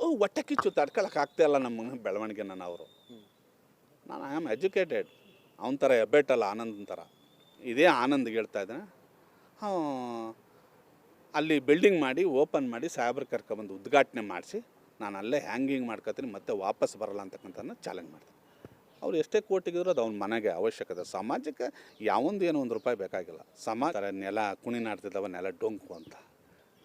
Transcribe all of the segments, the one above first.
ಓ, ಹೊಟ್ಟೆ ಕಿಚ್ಚು ತಡ್ಕೊಳಕ್ಕೆ ಆಗ್ತಾ ಇಲ್ಲ ನಮ್ಮ ಬೆಳವಣಿಗೆ ನಾನು ಅವರು ನಾನು ಐ ಆಮ್ ಎಜುಕೇಟೆಡ್ ಅವನ ಥರ ಹೆಬ್ಬೆಟ್ಟಲ್ಲ ಆನಂದನ ಥರ ಇದೇ ಆನಂದ್ ಹೇಳ್ತಾ ಇದ್ದಾನೆ. ಅಲ್ಲಿ ಬಿಲ್ಡಿಂಗ್ ಮಾಡಿ ಓಪನ್ ಮಾಡಿ ಸಾಹೇಬ್ರ ಕರ್ಕೊಬಂದು ಉದ್ಘಾಟನೆ ಮಾಡಿಸಿ, ನಾನು ಅಲ್ಲೇ ಹ್ಯಾಂಗಿಂಗ್ ಮಾಡ್ಕೊತೀನಿ, ಮತ್ತೆ ವಾಪಸ್ ಬರಲ್ಲ ಅಂತಕ್ಕಂಥದ್ದನ್ನ ಚಾಲೆಂಜ್ ಮಾಡ್ತೀನಿ ಅವ್ರು ಎಷ್ಟೇ ಕೋಟಿಗಿದ್ರು ಅದು ಅವ್ನ ಮನೆಗೆ ಅವಶ್ಯಕತೆ. ಸಮಾಜಕ್ಕೆ ಯಾವೊಂದು ಏನೋ ಒಂದು ರೂಪಾಯಿ ಬೇಕಾಗಿಲ್ಲ. ಸಮಾಜ, ನೆಲ ಕುಣಿ ನಾಡ್ತಿದ್ದವ ನೆಲ ಡೊಂಕು ಅಂತ.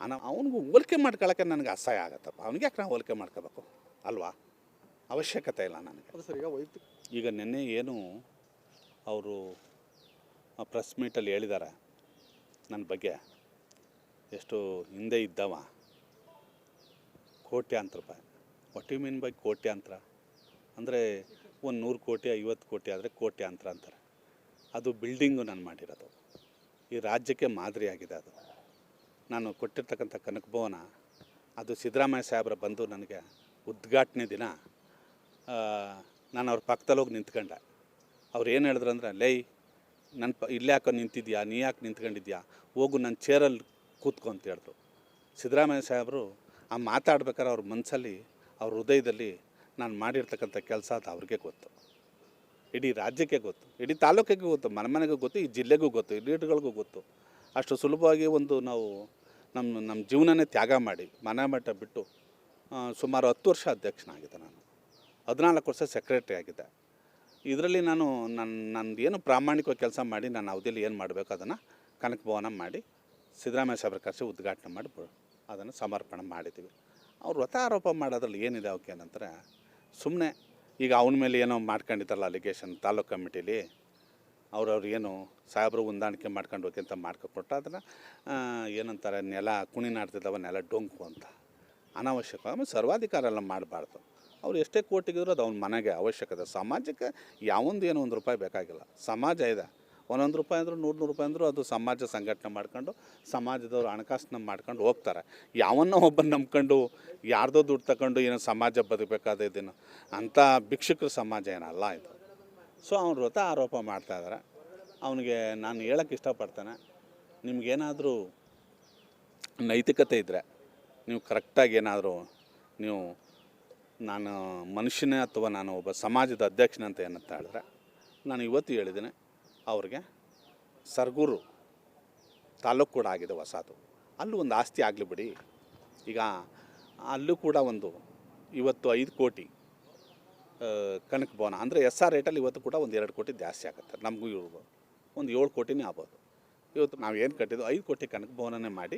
ಅನ ಅವನಿಗೂ ಹೋಲಿಕೆ ಮಾಡ್ಕೊಳಕ್ಕೆ ನನಗೆ ಅಸಹ್ಯ ಆಗತ್ತಪ್ಪ. ಅವ್ನಿಗೆ ಯಾಕೆ ನಾವು ಹೋಲಿಕೆ ಮಾಡ್ಕೋಬೇಕು? ಅಲ್ವಾ? ಅವಶ್ಯಕತೆ ಇಲ್ಲ ನನಗೆ. ಸರ್ ಈಗ ವೈಯಕ್ತಿಕ ಈಗ ನಿನ್ನೆ ಏನು ಅವರು ಪ್ರೆಸ್ ಮೀಟಲ್ಲಿ ಹೇಳಿದ್ದಾರೆ ನನ್ನ ಬಗ್ಗೆ. ಎಷ್ಟು ಹಿಂದೆ ಇದ್ದವ. ಕೋಟ್ಯಾಂತರ ರೂಪಾಯಿ. ವಾಟ್ ಯು ಮೀನ್ ಬೈ ಕೋಟ್ಯಾಂತರ? ಅಂದರೆ ಒಂದು ನೂರು ಕೋಟಿ ಐವತ್ತು ಕೋಟಿ ಆದರೆ ಕೋಟ್ಯಾಂತರ ಅಂತಾರೆ. ಅದು ಬಿಲ್ಡಿಂಗು ನಾನು ಮಾಡಿರೋದು. ಈ ರಾಜ್ಯಕ್ಕೆ ಮಾದರಿಯಾಗಿದೆ ಅದು. ನಾನು ಕೊಟ್ಟಿರ್ತಕ್ಕಂಥ ಕನಕ ಭವನ ಅದು ಸಿದ್ದರಾಮಯ್ಯ ಸಾಹೇಬ್ರ ಬಂದು ನನಗೆ ಉದ್ಘಾಟನೆ ದಿನ ನಾನು ಅವ್ರ ಪಕ್ಕದಲ್ಲಿ ಹೋಗಿ ನಿಂತ್ಕೊಂಡೆ. ಅವ್ರು ಏನು ಹೇಳಿದ್ರು ಅಂದ್ರೆ, ಲೈ ನನ್ನ ಪ, ಇಲ್ಲೇ ಯಾಕೋ ನಿಂತಿದ್ಯಾ? ನೀ ಯಾಕೆ ನಿಂತ್ಕೊಂಡಿದ್ಯಾ? ಹೋಗು ನನ್ನ ಚೇರಲ್ಲಿ ಕೂತ್ಕೊ ಅಂತ ಹೇಳಿದ್ರು. ಸಿದ್ದರಾಮಯ್ಯ ಸಾಹೇಬರು ಆ ಮಾತಾಡ್ಬೇಕಾದ್ರೆ ಅವ್ರ ಮನಸ್ಸಲ್ಲಿ ಅವ್ರ ಹೃದಯದಲ್ಲಿ ನಾನು ಮಾಡಿರ್ತಕ್ಕಂಥ ಕೆಲಸ ಅದು ಅವ್ರಿಗೆ ಗೊತ್ತು. ಇಡೀ ರಾಜ್ಯಕ್ಕೆ ಗೊತ್ತು. ಇಡೀ ತಾಲೂಕಿಗೆ ಗೊತ್ತು. ಮನೆ ಮನೆಗೂ ಗೊತ್ತು. ಈ ಜಿಲ್ಲೆಗೂ ಗೊತ್ತು. ಈ ಲೀಡ್ಗಳಿಗೂ ಗೊತ್ತು. ಅಷ್ಟು ಸುಲಭವಾಗಿ ಒಂದು ನಾವು ನಮ್ಮ ನಮ್ಮ ಜೀವನನೇ ತ್ಯಾಗ ಮಾಡಿ ಮನೆ ಮಠ ಬಿಟ್ಟು ಸುಮಾರು ಹತ್ತು ವರ್ಷ ಅಧ್ಯಕ್ಷನಾಗಿದ್ದೆ ನಾನು. ಹದಿನಾಲ್ಕು ವರ್ಷ ಸೆಕ್ರೆಟ್ರಿ ಆಗಿದ್ದೆ. ಇದರಲ್ಲಿ ನಾನು ನನ್ನ ನಂದು ಏನು ಪ್ರಾಮಾಣಿಕವಾಗಿ ಕೆಲಸ ಮಾಡಿ ನಾನು ಅವಧಿಯಲ್ಲಿ ಏನು ಮಾಡಬೇಕು ಅದನ್ನು ಕನಕ ಭವನ ಮಾಡಿ ಸಿದ್ದರಾಮಯ್ಯ ಸಾಹೇಬ್ರ ಕರೆಸಿ ಉದ್ಘಾಟನೆ ಮಾಡಿ ಅದನ್ನು ಸಮರ್ಪಣೆ ಮಾಡಿದ್ದೀವಿ. ಅವ್ರು ವ್ರತ ಆರೋಪ ಮಾಡೋದ್ರಲ್ಲಿ ಏನಿದೆ ಅವಕ್ಕೆ ಏನಂತಾರೆ ಸುಮ್ಮನೆ ಈಗ ಅವನ ಮೇಲೆ ಏನೋ ಮಾಡ್ಕೊಂಡಿದ್ದಾರಲ್ಲ ಅಲಿಗೇಷನ್ ತಾಲೂಕು ಕಮಿಟಿಲಿ ಅವ್ರವ್ರು ಏನು ಸಾಹೇಬರು ಹೊಂದಾಣಿಕೆ ಮಾಡ್ಕೊಂಡು ಹೋಗಿ ಅಂತ ಮಾಡ್ಕೊಕೊಟ್ಟು ಅದನ್ನು ಏನಂತಾರೆ, ನೆಲ, ಕುಣಿ ನಾಡ್ತಿದ್ದವ ನೆಲ ಡೊಂಕು ಅಂತ. ಅನಾವಶ್ಯಕ, ಆಮೇಲೆ ಸರ್ವಾಧಿಕಾರ ಎಲ್ಲ ಮಾಡಬಾರ್ದು. ಅವ್ರು ಎಷ್ಟೇ ಕೋಟಿಗಿದ್ರು ಅದು ಅವ್ನ ಮನೆಗೆ ಅವಶ್ಯಕತೆ ಸಮಾಜಕ್ಕೆ ಯಾವೊಂದು ಏನೋ ಒಂದು ರೂಪಾಯಿ ಬೇಕಾಗಿಲ್ಲ. ಸಮಾಜ ಇದೆ. ಒಂದೊಂದು ರೂಪಾಯಿ ಅಂದರೂ, ನೂರು ನೂರು ರೂಪಾಯಿ ಅಂದರೂ ಅದು ಸಮಾಜ ಸಂಘಟನೆ ಮಾಡ್ಕೊಂಡು, ಸಮಾಜದವ್ರು ಹಣಕಾಸನ್ನ ಮಾಡ್ಕೊಂಡು ಹೋಗ್ತಾರೆ. ಯಾವನ್ನೋ ಒಬ್ಬನ ನಂಬ್ಕೊಂಡು, ಯಾರ್ದೋ ದುಡ್ಡು ತಗೊಂಡು ಏನೋ ಸಮಾಜ ಬದುಕಬೇಕಾದ ಇದನ್ನು ಅಂಥ ಭಿಕ್ಷುಕರ ಸಮಾಜ ಏನಲ್ಲ ಇದು. ಸೊ ಅವ್ರ ವ್ರತ ಆರೋಪ ಮಾಡ್ತಾ ಇದ್ದಾರೆ ಅವನಿಗೆ ನಾನು ಹೇಳಕ್ಕೆ ಇಷ್ಟಪಡ್ತೇನೆ. ನಿಮಗೇನಾದರೂ ನೈತಿಕತೆ ಇದ್ದರೆ ನೀವು ಕರೆಕ್ಟಾಗಿ ಏನಾದರೂ ನೀವು ನಾನು ಮನುಷ್ಯನೇ ಅಥವಾ ನಾನು ಒಬ್ಬ ಸಮಾಜದ ಅಧ್ಯಕ್ಷನ ಅಂತ ಏನಂತ ಹೇಳಿದ್ರೆ, ನಾನು ಇವತ್ತು ಹೇಳಿದ್ದೀನಿ, ಅವ್ರಿಗೆ ಸರ್ಗೂರು ತಾಲೂಕು ಕೂಡ ಆಗಿದೆ ಹೊಸದು. ಅಲ್ಲೂ ಒಂದು ಆಸ್ತಿ ಆಗಲಿ ಬಿಡಿ. ಈಗ ಅಲ್ಲೂ ಕೂಡ ಒಂದು ಇವತ್ತು ಐದು ಕೋಟಿ ಕನಕ ಭವನ ಅಂದರೆ ಎಸ್ ಆರ್ ರೇಟಲ್ಲಿ ಇವತ್ತು ಕೂಡ ಒಂದು ಎರಡು ಕೋಟಿ ಜಾಸ್ತಿ ಆಗುತ್ತೆ. ನಮಗೂ ಇರ್ಬೋದು ಒಂದು ಏಳು ಕೋಟಿನೇ ಆಗ್ಬೋದು. ಇವತ್ತು ನಾವು ಏನು ಕಟ್ಟಿದ್ದು ಐದು ಕೋಟಿ ಕನಕ ಭವನನೇ ಮಾಡಿ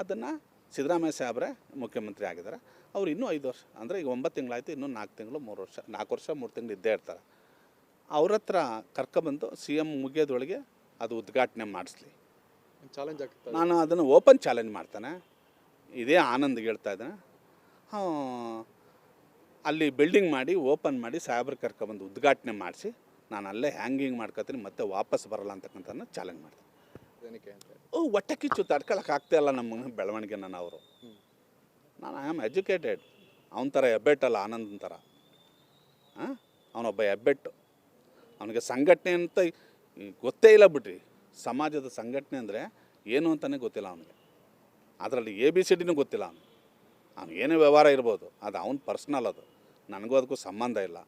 ಅದನ್ನು ಸಿದ್ದರಾಮಯ್ಯ ಸಾಹೇಬ್ರೆ ಮುಖ್ಯಮಂತ್ರಿ ಆಗಿದ್ದಾರೆ. ಅವ್ರು ಇನ್ನೂ ಐದು ವರ್ಷ ಅಂದರೆ ಈಗ ಒಂಬತ್ತು ತಿಂಗಳಾಯ್ತು ಇನ್ನೂ ನಾಲ್ಕು ತಿಂಗಳು ಮೂರು ವರ್ಷ ನಾಲ್ಕು ವರ್ಷ ಮೂರು ತಿಂಗಳು ಇದ್ದೇ ಇರ್ತಾರೆ. ಅವ್ರ ಹತ್ರ ಕರ್ಕೊಬಂದು ಸಿ ಎಂ ಮುಗಿಯೋದೊಳಗೆ ಅದು ಉದ್ಘಾಟನೆ ಮಾಡಿಸ್ಲಿ. ಚಾಲೆಂಜ್ ಆಗ್ತದೆ. ನಾನು ಅದನ್ನು ಓಪನ್ ಚಾಲೆಂಜ್ ಮಾಡ್ತಾನೆ. ಇದೇ ಆನಂದ್ ಹೇಳ್ತಾ ಇದ್ದಾನೆ. ಹಾಂ ಅಲ್ಲಿ ಬಿಲ್ಡಿಂಗ್ ಮಾಡಿ ಓಪನ್ ಮಾಡಿ ಸಾಹೇಬ್ರಿಗೆ ಕರ್ಕೊಬಂದು ಉದ್ಘಾಟನೆ ಮಾಡಿಸಿ ನಾನು ಅಲ್ಲೇ ಹ್ಯಾಂಗಿಂಗ್ ಮಾಡ್ಕೋತೀನಿ ಮತ್ತೆ ವಾಪಸ್ ಬರಲ್ಲ ಅಂತಕ್ಕಂಥ ಚಾಲೆಂಜ್ ಮಾಡ್ತೀನಿ. ಓ ಹೊಟ್ಟೆ ಕಿಚ್ಚು ತಡ್ಕೊಳಕ್ಕೆ ಆಗ್ತಾ ಇಲ್ಲ ನಮ್ಮ ಬೆಳವಣಿಗೆ ನಾನು ಅವರು ನಾನು ಐ ಆಮ್ ಎಜುಕೇಟೆಡ್ ಅವನ ಥರ ಹೆಬ್ಬೆಟ್ಟಲ್ಲ ಆನಂದನ ಥರ ಹಾಂ ಅವನೊಬ್ಬ ಹೆಬ್ಬೆಟ್ಟು. ಅವನಿಗೆ ಸಂಘಟನೆ ಅಂತ ಗೊತ್ತೇ ಇಲ್ಲ ಬಿಡ್ರಿ. ಸಮಾಜದ ಸಂಘಟನೆ ಅಂದರೆ ಏನು ಅಂತಲೇ ಗೊತ್ತಿಲ್ಲ ಅವನಿಗೆ. ಅದರಲ್ಲಿ ಎ ಬಿ ಸಿ ಡಿನೂ ಗೊತ್ತಿಲ್ಲ ಅವನು ಅವನು ಏನೇ ವ್ಯವಹಾರ ಇರ್ಬೋದು ಅದು ಅವನ ಪರ್ಸ್ನಲ್ ಅದು. ನನಗೂ ಅದಕ್ಕೂ ಸಂಬಂಧ ಇಲ್ಲ.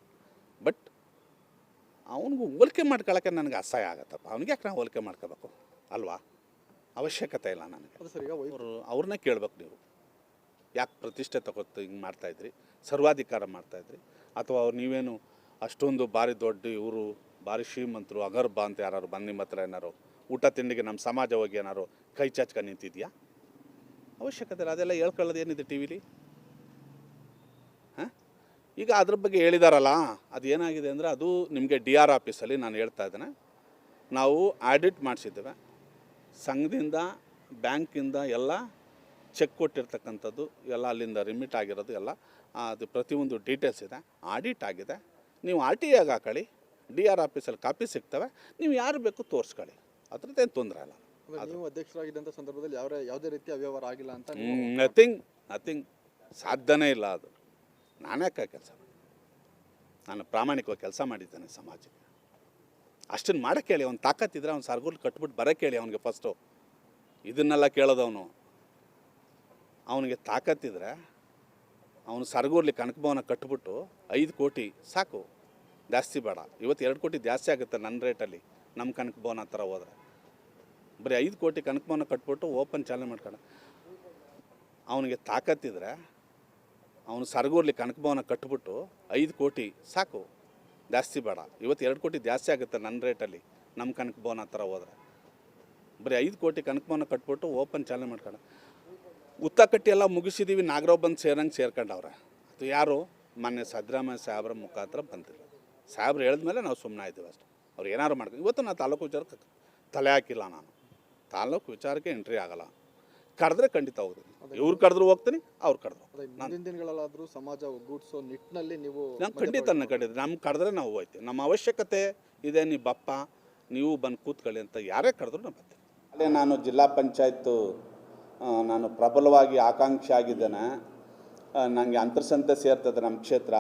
ಬಟ್ ಅವನಿಗೂ ಹೋಲಿಕೆ ಮಾಡ್ಕೊಳಕ್ಕೆ ನನಗೆ ಅಸಹ್ಯ ಆಗತ್ತಪ್ಪ. ಅವ್ನಿಗೆ ಯಾಕೆ ನಾವು ಹೋಲಿಕೆ ಮಾಡ್ಕೋಬೇಕು? ಅಲ್ವಾ? ಅವಶ್ಯಕತೆ ಇಲ್ಲ ನನಗೆ. ಅವರು ಅವ್ರನ್ನೇ ಕೇಳ್ಬೇಕು ನೀವು. ಯಾಕೆ ಪ್ರತಿಷ್ಠೆ ತಗೊತ್ತು ಹಿಂಗೆ ಮಾಡ್ತಾಯಿದ್ರಿ ಸರ್ವಾಧಿಕಾರ ಮಾಡ್ತಾಯಿದ್ರಿ ಅಥವಾ ಅವ್ರು ನೀವೇನು ಅಷ್ಟೊಂದು ಭಾರಿ ದೊಡ್ಡ ಇವರು ಭಾರಿ ಶ್ರೀಮಂತರು ಅಗರ್ಬ ಅಂತ ಯಾರು ಬಂದು ನಿಮ್ಮ ಹತ್ರ ಏನಾರು ಊಟ ತಿಂಡಿಗೆ ನಮ್ಮ ಸಮಾಜ ಹೋಗಿ ಏನಾರು ಕೈ ಚಾಚ್ಕೊಂಡು ನಿಂತಿದೆಯಾ? ಅವಶ್ಯಕತೆ ಇಲ್ಲ ಅದೆಲ್ಲ ಹೇಳ್ಕೊಳ್ಳೋದು ಏನಿದೆ ಟಿ ವಿಲಿ? ಈಗ ಅದ್ರ ಬಗ್ಗೆ ಹೇಳಿದಾರಲ್ಲ ಅದು ಏನಾಗಿದೆ ಅಂದರೆ ಅದು ನಿಮಗೆ ಡಿ ಆರ್ ಆಫೀಸಲ್ಲಿ ನಾನು ಹೇಳ್ತಾ ಇದ್ದೇನೆ. ನಾವು ಆಡಿಟ್ ಮಾಡಿಸಿದ್ದೇವೆ. ಸಂಘದಿಂದ ಬ್ಯಾಂಕಿಂದ ಎಲ್ಲ ಚೆಕ್ ಕೊಟ್ಟಿರ್ತಕ್ಕಂಥದ್ದು ಎಲ್ಲ ಅಲ್ಲಿಂದ ರಿಮಿಟ್ ಆಗಿರೋದು ಎಲ್ಲ ಅದು ಪ್ರತಿಯೊಂದು ಡೀಟೇಲ್ಸ್ ಇದೆ. ಆಡಿಟ್ ಆಗಿದೆ. ನೀವು ಆರ್ ಟಿ ಆಗಿ ಹಾಕೊಳ್ಳಿ. ಡಿ ಆರ್ ಆಫೀಸಲ್ಲಿ ಕಾಪಿ ಸಿಗ್ತವೆ. ನೀವು ಯಾರು ಬೇಕು ತೋರಿಸ್ಕೊಳ್ಳಿ. ಅದ್ರದ್ದೇನು ತೊಂದರೆ ಇಲ್ಲ. ನೀವು ಅಧ್ಯಕ್ಷರಾಗಿದ್ದಂಥ ಸಂದರ್ಭದಲ್ಲಿ ಯಾವ ಯಾವುದೇ ರೀತಿ ಅವ್ಯವಹಾರ ಆಗಿಲ್ಲ ಅಂತ ನಥಿಂಗ್ ನಥಿಂಗ್ ಸಾಧ್ಯನೇ ಇಲ್ಲ ಅದು. ನಾನ್ಯಾಕೆ ಕೆಲಸ ನಾನು ಪ್ರಾಮಾಣಿಕವಾಗಿ ಕೆಲಸ ಮಾಡಿದ್ದೇನೆ ಸಮಾಜಕ್ಕೆ. ಅಷ್ಟನ್ನು ಮಾಡೋಕ್ಕೆ ಹೇಳಿ ಅವ್ನು ತಾಕತ್ತಿದ್ರೆ ಅವ್ನು ಸರ್ಗುಲ್ ಕಟ್ಬಿಟ್ಟು ಬರೋಕ್ಕೆ ಹೇಳಿ ಅವನಿಗೆ ಫಸ್ಟು ಇದನ್ನೆಲ್ಲ ಕೇಳೋದವನು. ಅವನಿಗೆ ತಾಕತ್ತಿದ್ರೆ ಅವನು ಕನಕ ಕನಕಭವನ ಕಟ್ಬಿಟ್ಟು ಐದು ಕೋಟಿ ಸಾಕು. ಜಾಸ್ತಿ ಬೇಡ. ಇವತ್ತು ಎರಡು ಕೋಟಿ ಜಾಸ್ತಿ ಆಗುತ್ತೆ ನನ್ನ ರೇಟಲ್ಲಿ ನಮ್ಮ ಕನಕಭವನ ಹತ್ರ ಹೋದ್ರೆ. ಬರೀ ಐದು ಕೋಟಿ ಕನಕಭವನ ಕಟ್ಬಿಟ್ಟು ಓಪನ್ ಚಾಲನೆ ಮಾಡ್ಕೊಂಡು, ಅವನಿಗೆ ತಾಕತ್ತಿದ್ರೆ ಅವನು ಸರಗೂರ್ಲಿ ಕನಕಭವನ ಕಟ್ಬಿಟ್ಟು ಐದು ಕೋಟಿ, ಸಾಕು, ಜಾಸ್ತಿ ಬೇಡ. ಇವತ್ತು ಎರಡು ಕೋಟಿ ಜಾಸ್ತಿ ಆಗುತ್ತೆ ನನ್ನ ರೇಟಲ್ಲಿ, ನಮ್ಮ ಕನಕಭವನ ಹತ್ರ ಹೋದ್ರೆ. ಬರೀ ಐದು ಕೋಟಿ ಕನಕಭವನ ಕಟ್ಬಿಟ್ಟು ಓಪನ್ ಚಾಲನೆ ಮಾಡ್ಕೊಂಡು. ಉತ್ತ ಕಟ್ಟಿ ಎಲ್ಲ ಮುಗಿಸಿದ್ದೀವಿ ನಾಗರಾವ್ ಬಂದು ಸೇರಂಗೆ ಸೇರ್ಕೊಂಡವ್ರೆ. ಅದು ಯಾರು? ಮೊನ್ನೆ ಸಿದ್ದರಾಮಯ್ಯ ಸಾಹೇಬ್ರ ಮುಖಾಂತರ ಬಂದಿಲ್ಲ ಸಾಹೇಬ್ರು ಹೇಳಿದ್ಮೇಲೆ ನಾವು ಸುಮ್ಮನೆ ಆಯ್ತೀವಿ ಅಷ್ಟೆ. ಅವ್ರು ಏನಾದ್ರು ಮಾಡ್ಕೊಂಡು ಇವತ್ತು ನಾನು ತಾಲೂಕು ವಿಚಾರಕ್ಕೆ ತಲೆ ಹಾಕಿಲ್ಲ ನಾನು. ತಾಲೂಕು ವಿಚಾರಕ್ಕೆ ಎಂಟ್ರಿ ಆಗಲ್ಲ. ಕರೆದ್ರೆ ಖಂಡಿತ ಹೋಗ್ತೀನಿ ಇವ್ರು ಕರೆದ್ರು ಹೋಗ್ತೀನಿ ಅವ್ರು ಕರೆದ್ರು ಅದೇ ಮುಂದಿನ ದಿನಗಳಲ್ಲಾದರೂ ಸಮಾಜ ಒಗ್ಗೂಡಿಸೋ ನಿಟ್ಟಿನಲ್ಲಿ ನೀವು ನಮ್ಮ ಖಂಡಿತ ಖಂಡಿತ ನಮ್ಮ ಕರೆದ್ರೆ ನಾವು ಹೋಗ್ತೀವಿ ನಮ್ಮ ಅವಶ್ಯಕತೆ ಇದೆ ನೀ ಬಪ್ಪ ನೀವು ಬಂದು ಕೂತ್ಕೊಳ್ಳಿ ಅಂತ ಯಾರೇ ಕರೆದ್ರು ನಾನು ಬರ್ತೀನಿ. ಅಲ್ಲೇ ನಾನು ಜಿಲ್ಲಾ ಪಂಚಾಯತ್ ನಾನು ಪ್ರಬಲವಾಗಿ ಆಕಾಂಕ್ಷಿ ಆಗಿದ್ದೇನೆ. ನನಗೆ ಅಂತರ್ಸಂತೆ ಸೇರ್ತದೆ ನಮ್ಮ ಕ್ಷೇತ್ರ.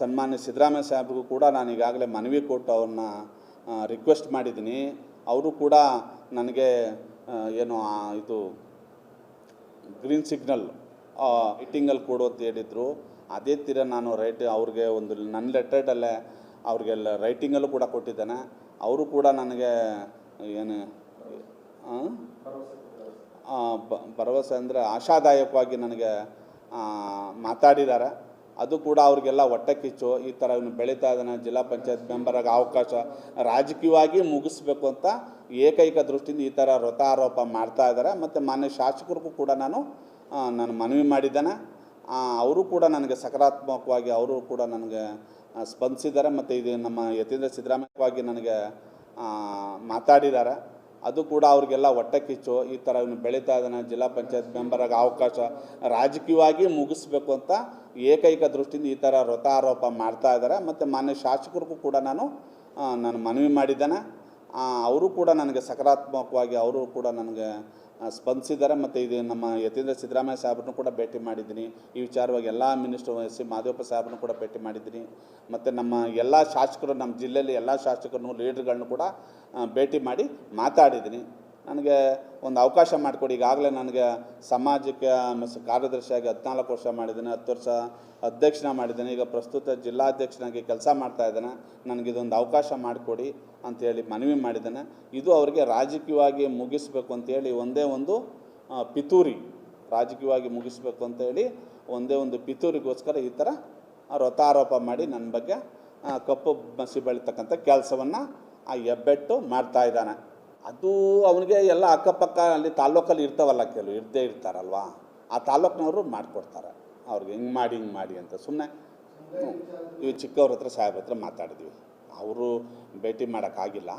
ಸನ್ಮಾನ್ಯ ಸಿದ್ದರಾಮಯ್ಯ ಸಾಹೇಬ್ಗೂ ಕೂಡ ನಾನು ಈಗಾಗಲೇ ಮನವಿ ಕೊಟ್ಟು ಅವ್ರನ್ನ ರಿಕ್ವೆಸ್ಟ್ ಮಾಡಿದ್ದೀನಿ. ಅವರು ಕೂಡ ನನಗೆ ಏನು ಇದು ಗ್ರೀನ್ ಸಿಗ್ನಲ್ ಮೀಟಿಂಗಲ್ಲಿ ಕೊಡು ಅಂತ ಹೇಳಿದರು. ಅದೇ ತೀರ ನಾನು ರೈಟ್ ಅವ್ರಿಗೆ ಒಂದು ನನ್ನ ಲೆಟರ್ಡಲ್ಲೇ ಅವ್ರಿಗೆಲ್ಲ ರೈಟಿಂಗಲ್ಲೂ ಕೂಡ ಕೊಟ್ಟಿದ್ದೇನೆ. ಅವರು ಕೂಡ ನನಗೆ ಏನು ಭರವಸೆ ಅಂದರೆ ಆಶಾದಾಯಕವಾಗಿ ನನಗೆ ಮಾತಾಡಿದ್ದಾರೆ. ಅದು ಕೂಡ ಅವ್ರಿಗೆಲ್ಲ ಹೊಟ್ಟೆ ಕಿಚ್ಚು. ಈ ಥರ ಇವನು ಬೆಳೀತಾ ಇದ್ದಾನೆ, ಜಿಲ್ಲಾ ಪಂಚಾಯತ್ ಮೆಂಬರಾಗಿ ಅವಕಾಶ ರಾಜಕೀಯವಾಗಿ ಮುಗಿಸ್ಬೇಕು ಅಂತ ಏಕೈಕ ದೃಷ್ಟಿಯಿಂದ ಈ ಥರ ವ್ರತಾರೋಪ ಮಾಡ್ತಾ ಇದ್ದಾರೆ. ಮತ್ತು ಮಾನ್ಯ ಶಾಸಕರಿಗೂ ಕೂಡ ನಾನು ನಾನು ಮನವಿ ಮಾಡಿದ್ದೇನೆ. ಅವರು ಕೂಡ ನನಗೆ ಸಕಾರಾತ್ಮಕವಾಗಿ ಅವರು ಕೂಡ ನನಗೆ ಸ್ಪಂದಿಸಿದ್ದಾರೆ. ಮತ್ತು ಇದು ನಮ್ಮ ಯತೀಂದ್ರ ಸಿದ್ದರಾಮಯ್ಯವಾಗಿ ನನಗೆ ಮಾತಾಡಿದ್ದಾರೆ. ಅದು ಕೂಡ ಅವ್ರಿಗೆಲ್ಲ ಹೊಟ್ಟೆ ಕಿಚ್ಚು. ಈ ಥರ ಇವನು ಬೆಳೀತಾ ಇದ್ದಾನೆ, ಜಿಲ್ಲಾ ಪಂಚಾಯತ್ ಮೆಂಬರಾಗಿ ಅವಕಾಶ ರಾಜಕೀಯವಾಗಿ ಮುಗಿಸ್ಬೇಕು ಅಂತ ಏಕೈಕ ದೃಷ್ಟಿಯಿಂದ ಈ ಥರ ವ್ರತಾರೋಪ ಮಾಡ್ತಾ ಇದ್ದಾರೆ. ಮತ್ತು ಮಾನ್ಯ ಶಾಸಕರಿಗೂ ಕೂಡ ನಾನು ನಾನು ಮನವಿ ಮಾಡಿದ್ದೇನೆ. ಅವರು ಕೂಡ ನನಗೆ ಸಕಾರಾತ್ಮಕವಾಗಿ ಅವರು ಕೂಡ ನನಗೆ ಸ್ಪಂದಿಸಿದ್ದಾರೆ. ಮತ್ತು ಇದು ನಮ್ಮ ಯತೀಂದ್ರ ಸಿದ್ದರಾಮಯ್ಯ ಸಾಹೇಬ್ರನ್ನೂ ಕೂಡ ಭೇಟಿ ಮಾಡಿದ್ದೀನಿ. ಈ ವಿಚಾರವಾಗಿ ಎಲ್ಲ ಮಿನಿಸ್ಟರ್ ಎಸ್ ಸಿ ಮಾದೇವಪ್ಪ ಸಾಹೇಬ್ರನ್ನೂ ಕೂಡ ಭೇಟಿ ಮಾಡಿದ್ದೀನಿ. ಮತ್ತು ನಮ್ಮ ಎಲ್ಲ ಶಾಸಕರು, ನಮ್ಮ ಜಿಲ್ಲೆಯಲ್ಲಿ ಎಲ್ಲ ಶಾಸಕರನ್ನು ಲೀಡ್ರ್ಗಳನ್ನು ಕೂಡ ಭೇಟಿ ಮಾಡಿ ಮಾತಾಡಿದ್ದೀನಿ. ನನಗೆ ಒಂದು ಅವಕಾಶ ಮಾಡಿಕೊಡಿ. ಈಗಾಗಲೇ ನನಗೆ ಸಾಮಾಜಿಕ ಕಾರ್ಯದರ್ಶಿಯಾಗಿ ಹದಿನಾಲ್ಕು ವರ್ಷ ಮಾಡಿದ್ದೀನಿ, ಹತ್ತು ವರ್ಷ ಅಧ್ಯಕ್ಷನ ಮಾಡಿದ್ದೇನೆ. ಈಗ ಪ್ರಸ್ತುತ ಜಿಲ್ಲಾಧ್ಯಕ್ಷನಾಗಿ ಕೆಲಸ ಮಾಡ್ತಾ ಇದ್ದಾನೆ. ನನಗೆ ಇದೊಂದು ಅವಕಾಶ ಮಾಡಿಕೊಡಿ ಅಂಥೇಳಿ ಮನವಿ ಮಾಡಿದ್ದೇನೆ. ಇದು ಅವರಿಗೆ ರಾಜಕೀಯವಾಗಿ ಮುಗಿಸ್ಬೇಕು ಅಂತೇಳಿ ಒಂದೇ ಒಂದು ಪಿತೂರಿ ರಾಜಕೀಯವಾಗಿ ಮುಗಿಸ್ಬೇಕು ಅಂತೇಳಿ ಒಂದೇ ಒಂದು ಪಿತೂರಿಗೋಸ್ಕರ ಈ ಥರ ವ್ರತಾರೋಪ ಮಾಡಿ ನನ್ನ ಬಗ್ಗೆ ಕಪ್ಪು ಮಸಿ ಬೆಳೀತಕ್ಕಂಥ ಕೆಲಸವನ್ನು ಆ ಹೆಬ್ಬೆಟ್ಟು ಮಾಡ್ತಾ ಇದ್ದಾನೆ. ಅದು ಅವನಿಗೆ ಎಲ್ಲ ಅಕ್ಕಪಕ್ಕ ಅಲ್ಲಿ ತಾಲ್ಲೂಕಲ್ಲಿ ಇರ್ತಾವಲ್ಲ ಕೆಲವು, ಇರ್ದೇ ಇರ್ತಾರಲ್ವಾ? ಆ ತಾಲ್ಲೂಕಿನವರು ಮಾಡಿಕೊಡ್ತಾರೆ. ಅವ್ರಿಗೆ ಹಿಂಗೆ ಮಾಡಿ ಹಿಂಗೆ ಮಾಡಿ ಅಂತ. ಸುಮ್ಮನೆ ಇವು ಚಿಕ್ಕವ್ರ ಹತ್ರ ಸಾಹೇಬ್ರ ಹತ್ರ ಮಾತಾಡಿದ್ವಿ. ಅವರು ಭೇಟಿ ಮಾಡೋಕ್ಕಾಗಿಲ್ಲ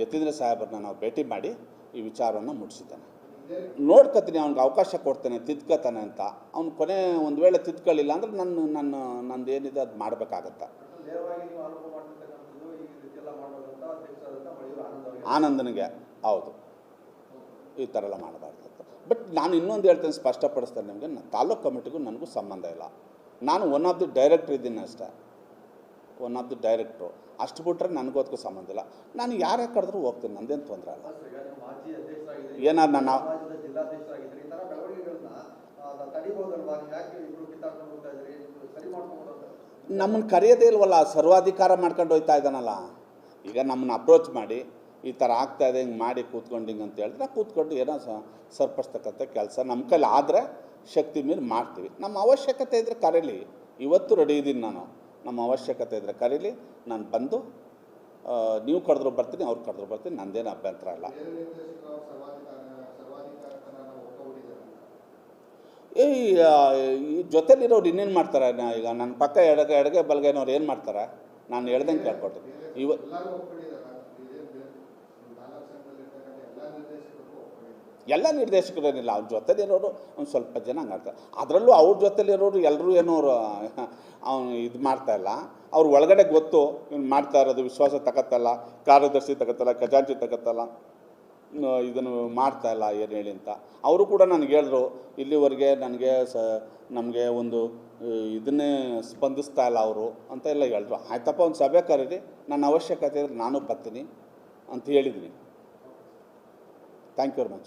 ಯತೀಂದ್ರ ಸಾಹೇಬ್ರನ್ನ ನಾವು ಭೇಟಿ ಮಾಡಿ ಈ ವಿಚಾರವನ್ನು ಮುಟ್ಟಿಸಿದ್ದಾನೆ ನೋಡ್ಕೊತೀನಿ, ಅವ್ನಿಗೆ ಅವಕಾಶ ಕೊಡ್ತೇನೆ, ತಿದ್ಕೊತಾನೆ ಅಂತ. ಅವ್ನು ಕೊನೆ ಒಂದು ವೇಳೆ ತಿದ್ಕೊಳ್ಳಿಲ್ಲ ಅಂದ್ರೆ ನನ್ನ ನನ್ನ ನಂದು ಏನಿದೆ ಅದು ಮಾಡಬೇಕಾಗತ್ತೆ. ಆನಂದನಿಗೆ ಹೌದು. ಈ ಥರ ಎಲ್ಲ ಮಾಡಬಾರ್ದು ಬಟ್ ನಾನು ಇನ್ನೊಂದು ಹೇಳ್ತೇನೆ ಸ್ಪಷ್ಟಪಡಿಸ್ತೇನೆ ನಿಮಗೆ ನನ್ನ ತಾಲೂಕು ಕಮಿಟಿಗೂ ನನಗೂ ಸಂಬಂಧ ಇಲ್ಲ. ನಾನು ಒನ್ ಆಫ್ ದಿ ಡೈರೆಕ್ಟ್ರ್ ಇದ್ದೀನಿ ಅಷ್ಟೇ. ಒನ್ ಆಫ್ ದಿ ಡೈರೆಕ್ಟ್ರು ಅಷ್ಟು ಬಿಟ್ರೆ ನನಗೂ ಅದಕ್ಕೂ ಸಂಬಂಧ ಇಲ್ಲ. ನಾನು ಯಾರ್ಯಾಕೆ ಕರೆದ್ರೂ ಹೋಗ್ತೀನಿ ನಂದೇನು ತೊಂದರೆ ಇಲ್ಲ. ಏನಾರು ನಾನು ನಮ್ಮನ್ನು ಕರೆಯೋದೇ ಇಲ್ವಲ್ಲ ಸರ್ವಾಧಿಕಾರ ಮಾಡ್ಕೊಂಡು ಹೋಗ್ತಾ ಇದ್ದಾನಲ್ಲ. ಈಗ ನಮ್ಮನ್ನು ಅಪ್ರೋಚ್ ಮಾಡಿ ಈ ಥರ ಇದೆ, ಹಿಂಗೆ ಮಾಡಿ ಕೂತ್ಕೊಂಡು ಹಿಂಗೆ ಅಂತ ಹೇಳಿದ್ರೆ ಕೂತ್ಕೊಂಡು ಏನೋ ಸರ್ಪಡಿಸ್ತಕ್ಕಂಥ ಕೆಲಸ ನಮ್ಮ ಕೈಲಿ ಆದರೆ ಶಕ್ತಿ ಮೇಲೆ ಮಾಡ್ತೀವಿ. ನಮ್ಮ ಅವಶ್ಯಕತೆ ಇದ್ದರೆ ಕರೀಲಿ. ಇವತ್ತು ರೆಡಿ ಇದ್ದೀನಿ ನಾನು. ನಮ್ಮ ಅವಶ್ಯಕತೆ ಇದ್ದರೆ ಕರೀಲಿ. ನಾನು ಬಂದು ನೀವು ಕರೆದ್ರು ಬರ್ತೀನಿ, ಅವ್ರು ಕರೆದ್ರು ಬರ್ತೀನಿ, ನಂದೇನು ಅಭ್ಯಂತರ ಇಲ್ಲ. ಈ ಜೊತೆಲಿರೋರು ಇನ್ನೇನು ಮಾಡ್ತಾರೆ? ಈಗ ನನ್ನ ಪಕ್ಕ ಎಡಗೆ ಎಡಗೆ ಬಲಗೈನವ್ರು ಏನು ಮಾಡ್ತಾರೆ? ನಾನು ಹೇಳ್ದಂಗೆ ಕೇಳ್ಕೊಡ್ತೀನಿ. ಇವ ಎಲ್ಲ ನಿರ್ದೇಶಕರೇನಿಲ್ಲ ಅವ್ರ ಜೊತೆಲಿರೋರು ಒಂದು ಸ್ವಲ್ಪ ಜನ ಹಂಗಾಡ್ತಾರೆ ಅದರಲ್ಲೂ ಅವ್ರ ಜೊತೆಲಿರೋರು ಎಲ್ಲರೂ ಏನೋ ಅವ್ರು, ಅವನು ಇದು ಮಾಡ್ತಾ ಇಲ್ಲ. ಅವ್ರ ಒಳಗಡೆ ಗೊತ್ತು, ಇವ್ನು ಮಾಡ್ತಾ ಇರೋದು ವಿಶ್ವಾಸ ತಗತ್ತಲ್ಲ, ಕಾರ್ಯದರ್ಶಿ ತಗತ್ತಲ್ಲ, ಖಜಾಂಚಿ ತಗತ್ತಲ್ಲ ಇದನ್ನು ಮಾಡ್ತಾ ಇಲ್ಲ, ಏನು ಹೇಳಿ ಅಂತ. ಅವರು ಕೂಡ ನನಗೆ ಹೇಳಿದ್ರು, ಇಲ್ಲಿವರೆಗೆ ನನಗೆ ಸ, ನಮಗೆ ಒಂದು ಇದನ್ನೇ ಸ್ಪಂದಿಸ್ತಾ ಇಲ್ಲ ಅವರು ಅಂತ ಎಲ್ಲ ಹೇಳಿದ್ರು. ಆಯ್ತಪ್ಪ, ಒಂದು ಸಭೆ ಕರೀರಿ, ನನ್ನ ಅವಶ್ಯಕತೆ ಇದ್ರೆ ನಾನು ಬರ್ತೀನಿ ಅಂತ ಹೇಳಿದ್ದೀನಿ ಥ್ಯಾಂಕ್ ಯು ವೆರಿ ಮಚ್